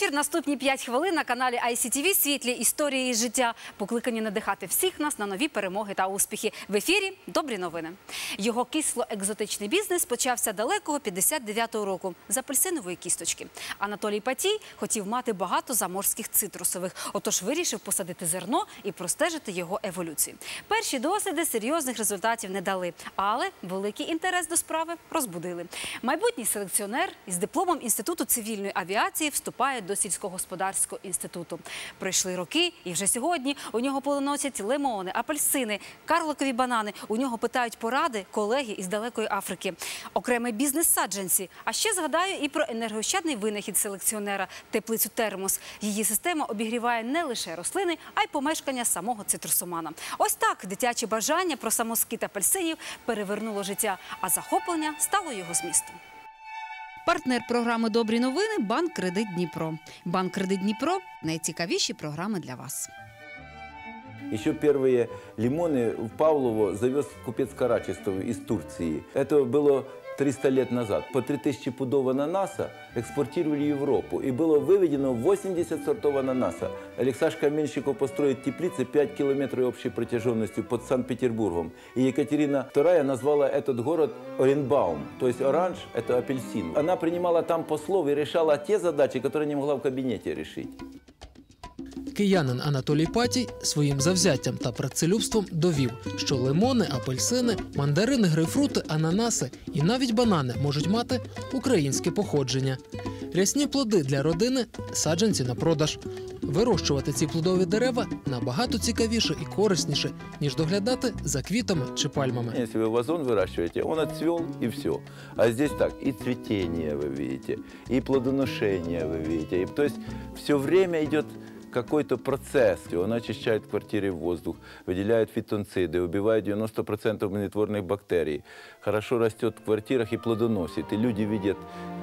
вечір. Наступні 5 хвилин на каналі ICTV світлі історії життя, покликані надихати всіх нас на нові перемоги та успіхи. В ефірі добрі новини. Його кисло-екзотичний бізнес почався далекого 59-го року з апельсинової кісточки. Анатолій Патій хотів мати багато заморських цитрусових, отож вирішив посадити зерно і простежити його еволюцію. Перші досліди серйозних результатів не дали, але великий інтерес до справи розбудили. Майбутній селекціонер із дипломом Інституту цивільної авіації вступає до сільськогосподарського інституту. Пройшли роки, і вже сьогодні у нього плодоносять лимони, апельсини, карликові банани. У нього питають поради колеги із далекої Африки. Окремий бізнес саджанці. А ще згадаю і про енергоощадний винахід селекціонера теплицю термос. Її система обігріває не лише рослини, а й помешкання самого цитрусомана. Ось так дитяче бажання про самоскит апельсинів перевернуло життя, а захоплення стало його змістом. Партнер програми Добрі новини Банк Кредит Дніпро. Банк Кредит Дніпро найцікавіші програми для вас. Еще первые лимоны в Павлово завез купец Карачестов из Турции. Это было 300 лет назад. По 3000 пудов ананаса экспортировали в Европу. И было выведено 80 сортов ананаса. Александр Каменщиков построит теплицы 5 километров общей протяженностью под Санкт-Петербургом. И Екатерина II назвала этот город Оренбаум. То есть оранж – это апельсин. Она принимала там послов и решала те задачи, которые не могла в кабинете решить. Киянин Анатолій Патій своїм завзяттям та працелюбством довів, що лимони, апельсини, мандарини, грейпфрути, ананаси і навіть банани можуть мати українське походження. Рясні плоди для родини саджанці на продаж. Вирощувати ці плодові дерева набагато цікавіше і корисніше, ніж доглядати за квітами чи пальмами. Если вы вазон выращиваете, он отцвел и все. А здесь так, и цветение вы видите, и плодоношение вы видите. И, то есть все время идет какой-то процесс. Он очищает в квартире воздух, выделяет фитонциды, убивает 90% гнетворных бактерий. Хорошо растет в квартирах и плодоносит. И люди видят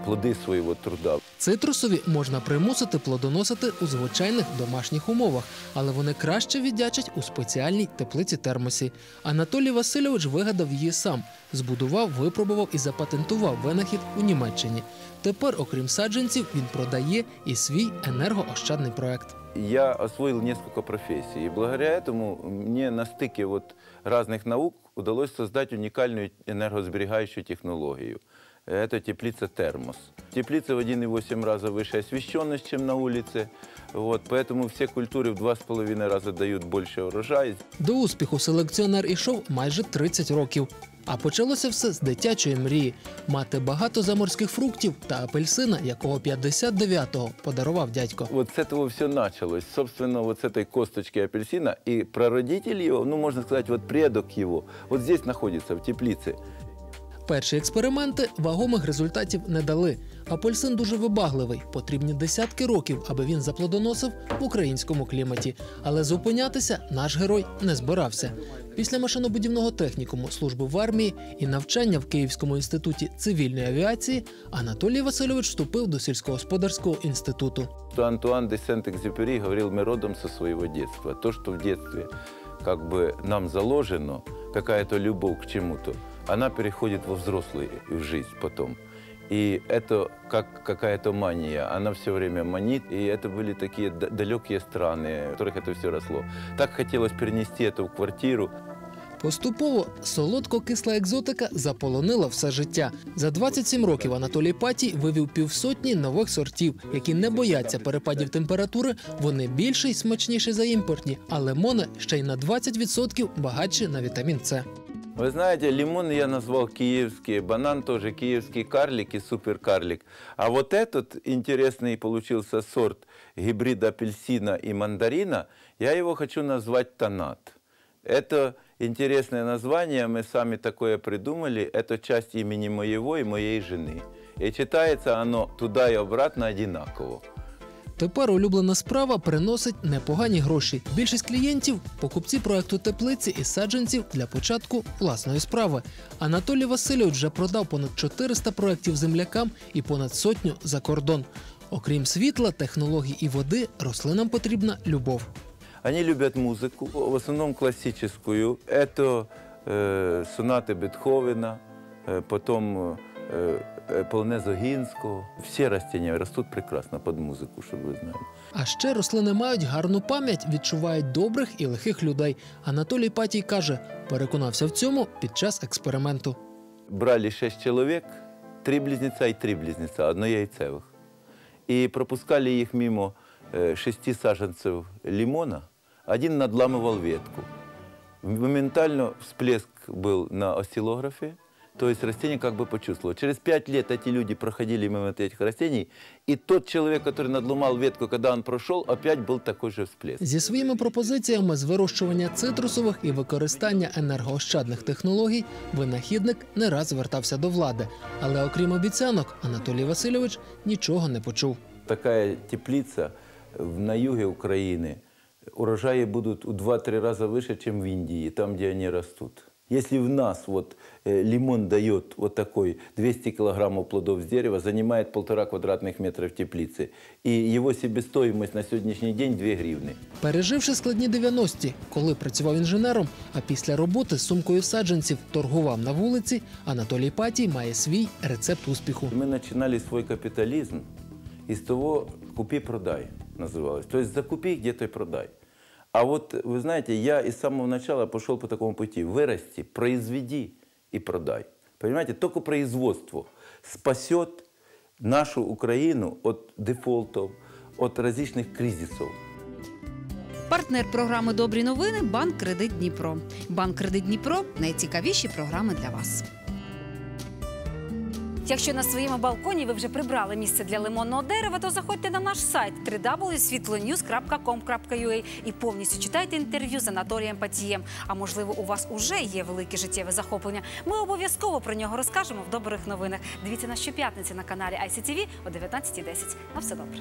плоды своего труда. Цитрусові можна примусити плодоносити у звичайних домашніх умовах, але вони краще віддячать у спеціальній теплиці термосі. Анатолій Васильович вигадав її сам, збудував, випробував і запатентував винахід у Німеччині. Тепер, окрім саджанців, він продає і свій енергоощадний проект. Я освоил несколько профессий. И благодаря этому мне на стыке вот разных наук удалось создать уникальную энергосберегающую технологию. Это теплица термос. Теплица в 1,8 раза выше освещенность, чем на улице. Вот, поэтому все культуры в 2,5 раза дают больше урожая. До успіху селекціонер ішов майже 30 років. А почалося все з дитячої мрії мати багато заморських фруктів та апельсина, якого 59-го подарував дядько. Вот с этого все началось. Собственно, вот с косточки апельсина. И прародитель его, ну, можно сказать, вот предок его, вот здесь находится, в теплице. Перші експерименти вагомих результатів не дали. Апельсин дуже вибагливий, потрібні десятки років, аби він заплодоносив в українському кліматі. Але зупинятися наш герой не збирався. Після машинобудівного технікуму, служби в армії і навчання в Київському інституті цивільної авіації Анатолій Васильович вступив до сільськогосподарського інституту. Что Антуан де Сент-Экзюпери говорил, мы родом со своего детства. То, что в детстве как бы нам заложено, какая-то любовь к чему-то, она переходит во взрослую в жизнь потом. И это как какая-то мания, она все время манит. И это были такие д- далекие страны, в которых это все росло. Так хотелось перенести это в квартиру. Поступово солодко-кисла екзотика заполонила все життя. За 27 років Анатолій Патій вивів півсотні нових сортів, які не бояться перепадів температури. Вони більші й смачніші за імпортні, а лимони ще й на 20% багатші на вітамін С. Вы знаете, лимон я назвал киевский, банан тоже киевский карлик и суперкарлик. А вот этот интересный получился сорт гибрид апельсина и мандарина, я его хочу назвать тонат. Это интересное название, мы сами такое придумали, это часть имени моего и моей жены. И читается оно туда и обратно одинаково. Тепер улюблена справа приносить непогані гроші. Більшість клієнтів покупці проекту теплиці і саджанців для початку власної справи. Анатолій Васильович вже продав понад 400 проєктів землякам і понад сотню за кордон. Окрім світла, технологій і води, рослинам потрібна любов. Они любят музыку, в основном классическую. Это э, сонаты Бетховена, э, потом э, э, полонеза Гинского. Все растения растут прекрасно под музыку, чтобы вы знали. А ще рослини мають гарну пам'ять, відчувають добрих і лихих людей. Анатолій Патій каже, переконався в цьому під час експерименту. Брали шесть человек, три близнеца и три близнеца, однояйцевых. И пропускали их мимо э, шести саженцев лимона. Один надламывал ветку. Моментально всплеск был на осциллографе, то есть растение как бы почувствовало. Через пять лет эти люди проходили мимо этих растений, и тот человек, который надломал ветку, когда он прошел, опять был такой же всплеск. Зі своїми пропозиціями з вирощування цитрусових і використання енергоощадних технологій винахідник не раз звертався до влади. Але окрім обіцянок, Анатолій Васильович нічого не почув. такая теплица в- на юге Украины, урожаи будут в 2-3 раза выше, чем в Индии, там, где они растут. Если в нас вот э, лимон дает вот такой 200 килограммов плодов с дерева, занимает полтора квадратных метра в теплице, и его себестоимость на сегодняшний день 2 гривны. Переживши складні 90-ті, коли працював інженером, а після роботи з сумкою саджанців торгував на вулиці, Анатолій Патій має свій рецепт успіху. Мы начинали свой капитализм из того «купи-продай» называлось. То есть закупи где-то и продай. А вот, вы знаете, я из самого начала пошел по такому пути. Вырасти, произведи и продай. Понимаете, только производство спасет нашу Украину от дефолтов, от различных кризисов. Партнер програми Добрі новини Банк Кредит Дніпро. Банк Кредит Дніпро найцікавіші програми для вас. Якщо на своєму балконі ви вже прибрали місце для лимонного дерева, то заходьте на наш сайт www.світлоnews.com.ua і повністю читайте інтерв'ю з Анатолієм Патієм. А можливо, у вас уже є велике життєве захоплення. Ми обов'язково про нього розкажемо в добрих новинах. Дивіться нас щоп'ятниці на каналі ICTV о 19.10. На все добре.